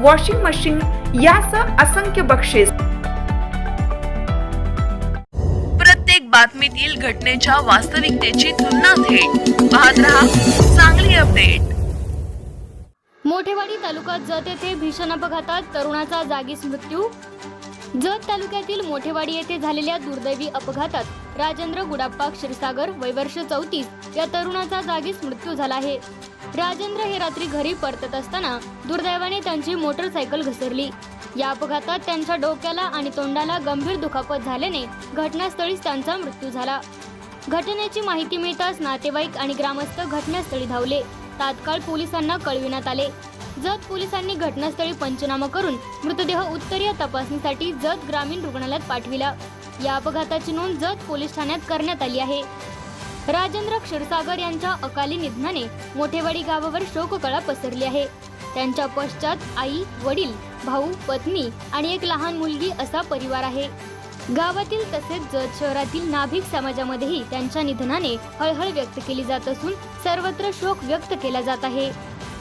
washing machine यासह असंख्य बक्षीस. प्रत्येक बातमीतील घटनेच्या वास्तविकतेची तुलना थेट. पाहत रहा चांगली अपडेट. मोठेवाडी तालुक्यात जत येथे भीषण अपघातात तरुणाचा जागीच मृत्यू. जत तालुक्यातील मोठेवाडी येथे झालेल्या दुर्दैवी अपघातात राजेंद्र गुडाप्पा क्षीरसागर वयवर्ष चौतीस. या तरुणाचा जागीच मृत्यू झाला आहे. राजेंद्र हे रात्री घरी परतत असताना दुर्दैवाने त्यांची मोटरसायकल घसरली. या अपघातात त्यांच्या डोक्याला आणि तोंडाला गंभीर दुखापत झाल्याने घटनास्थळीच त्यांचा मृत्यू झाला. घटनेची माहिती मिळताच नातेवाईक आणि ग्रामस्थ घटनास्थळी धावले. तात्काळ पोलिसांना कळविण्यात आले. जत पोलिसांनी घटनास्थळी पंचनामा करून मृतदेह उत्तरीय तपासणीसाठी जत ग्रामीण रुग्णालयात पाठविला. या अपघाताची नोंद जत पोलीस ठाण्यात करण्यात आली आहे. राजेंद्र क्षीरसागर यांच्या अकाली निधनाने मोठेवाडी गावावर शोककळा पसरली आहे. त्यांच्या पश्चात आई वडील भाऊ पत्नी आणि एक लहान मुलगी असा परिवार आहे. गावातील तसेच जत शहरातील नाभिक समाजामध्येही त्यांच्या निधनाने हळहळ व्यक्त केली जात असून सर्वत्र शोक व्यक्त केला जात आहे.